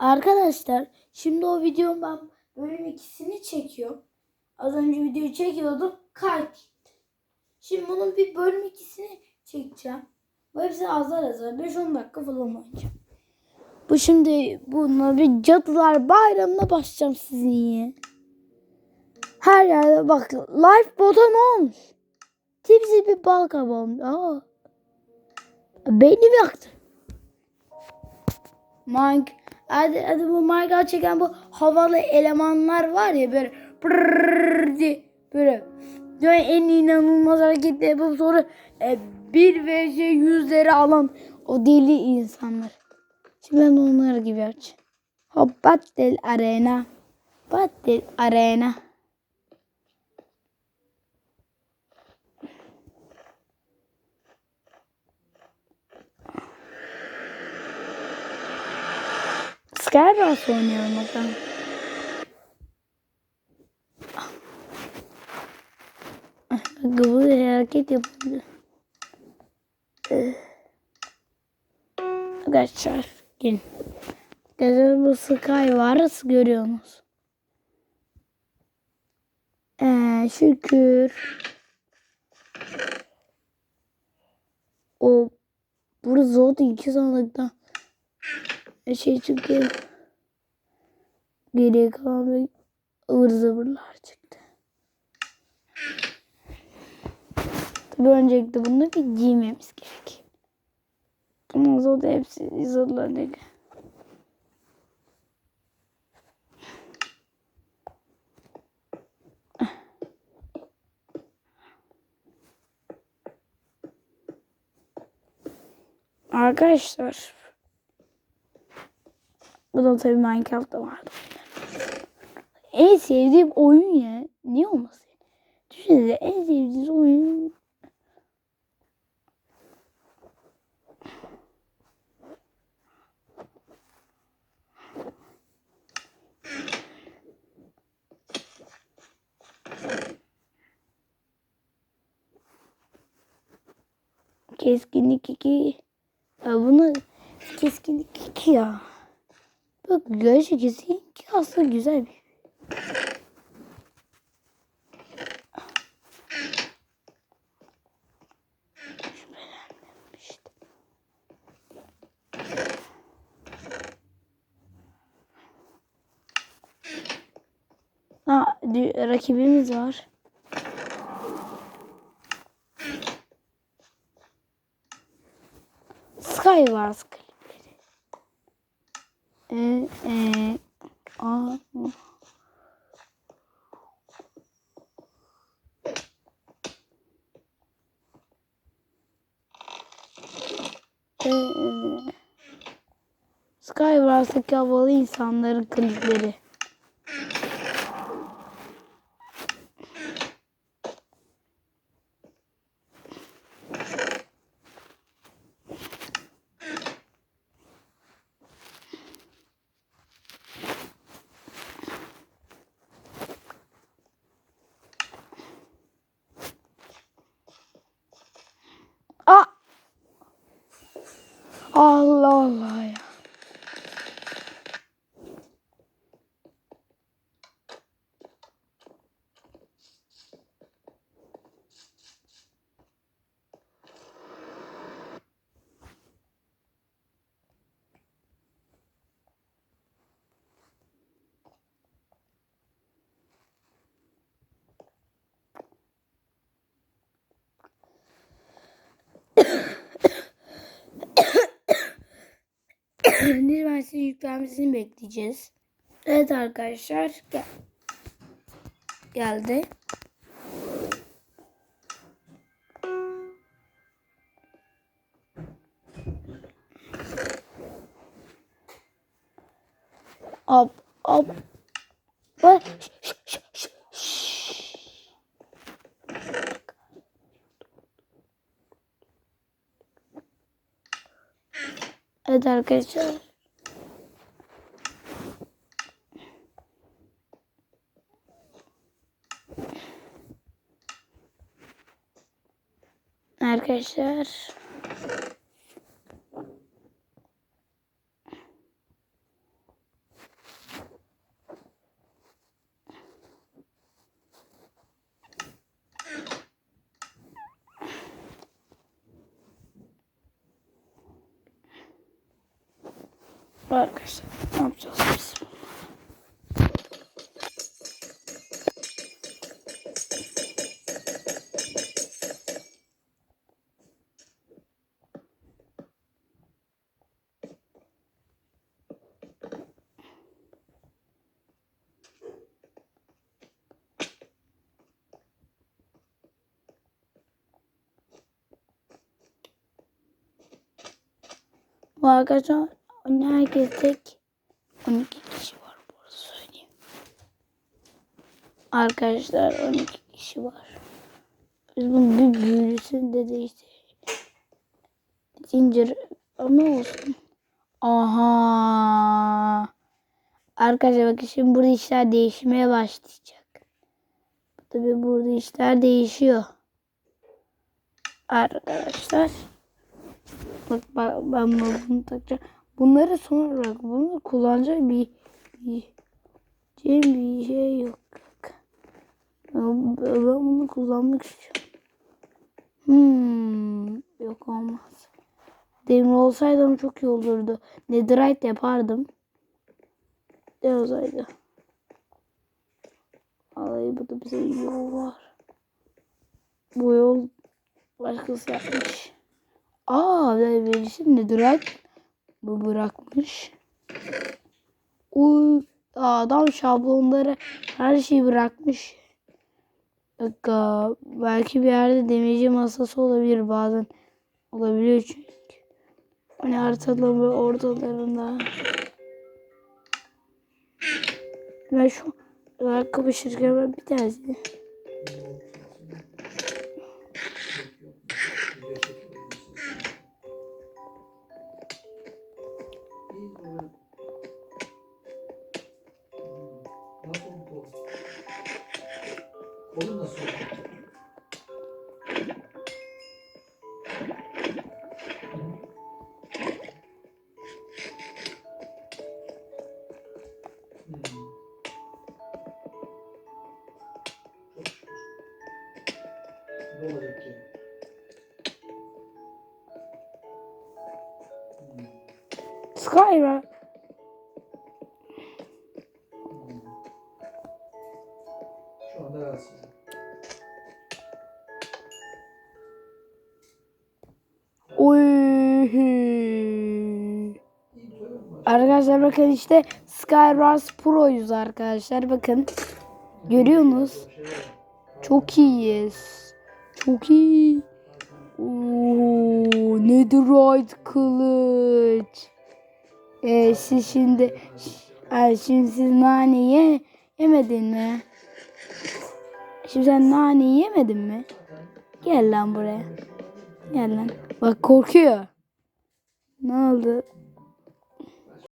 Arkadaşlar şimdi o videomu ben bölüm ikisini çekiyorum. Az önce videoyu çekiyordum. Gitti. Şimdi bunun bir bölüm ikisini çekeceğim. Bu hepsi azar azar 5-10 dakika falan oynayacağım. Bu şimdi bununla bir cadılar bayramına başlayacağım sizinle. Her yerde bak live bota ne olmuş? Tipsi bir bal kabağı olmuş. Aa. Beynim yaktı. Mike hadi, hadi bu Minecraft çeken bu havalı elemanlar var ya böyle brrrr diye böyle böyle en inanılmaz hareketler yapıp sonra e, bir vs yüzleri alan o deli insanlar. Şimdi ben onlar gibi yapacağım. Hop battle arena. Battle arena. Skybros oynuyorum bakalım. Gıvı hareket yapıyor. Ee, Arkadaşlar gelin. Arkadaşlar bu Sky var görüyorsunuz. Ee, şükür. O burada zaten iki sandıkta şey çıkıyor. Geriye kalan bir ıvır zıvırlar çıktı. Tabii öncelikle bunları bir giymemiz gerek. Ama zaten hepsi izoladı. Arkadaşlar bu da tabii Minecraft'ta vardı. En sevdiğim oyun ya. Niye olmasın? Düşünsene en sevdiğiniz oyun Keskinlik 2 ya bunu keskinlik 2 ya. Bak gerçi keskinlik 2 aslında güzel bir rakibimiz var. Skywars klipleri. Ee, ee, aa, ee, Skywars'taki havalı insanların klipleri. Aa! Allah Allah ya. Sizin yüklenmesini bekleyeceğiz. Evet arkadaşlar. Gel. Geldi. Şş, şş, şş. Evet arkadaşlar. Arkadaşlar. Arkadaşlar ne yapacağız biz? Bu arkadaşlar herkes tek 12 kişi var burada söyleyeyim. Arkadaşlar 12 kişi var. Biz bunun bir büyülüsünü de değiştirelim. Zincir ama olsun. Aha. Arkadaşlar bakın şimdi burada işler değişmeye başlayacak. Tabii burada işler değişiyor. Arkadaşlar. Bak bak- ben bunu takacağım. Bunları sonra bunu kullanacak bir, bir, bir şey yok. Ben, bunu kullanmak istiyorum. Hmm, yok olmaz. Demir olsaydım çok iyi olurdu. Netherite yapardım. Ne olsaydı? Vallahi bu da bize yol var. Bu yol başkası yapmış. Aa birisi Netherite bu bırakmış. Uy adam şablonları her şeyi bırakmış. Dakika, belki bir yerde demirci masası olabilir bazen. Olabiliyor çünkü. Hani haritanın ve ortalarında. Ben şu ayakkabı şirketime bir tanesi. Kolu nasıl oldu? Hmm. Çok şükür. Ne olacak ki? Hmm. Arkadaşlar bakın işte Skywars Pro'yuz arkadaşlar bakın. Görüyorsunuz. Çok iyiyiz. Çok iyi. Oo, Netherite kılıç. Ee, siz şimdi Ay, şimdi siz nane ye, yemedin mi? Şimdi sen nane yemedin mi? Gel lan buraya. Gel lan. Bak korkuyor. Ne oldu?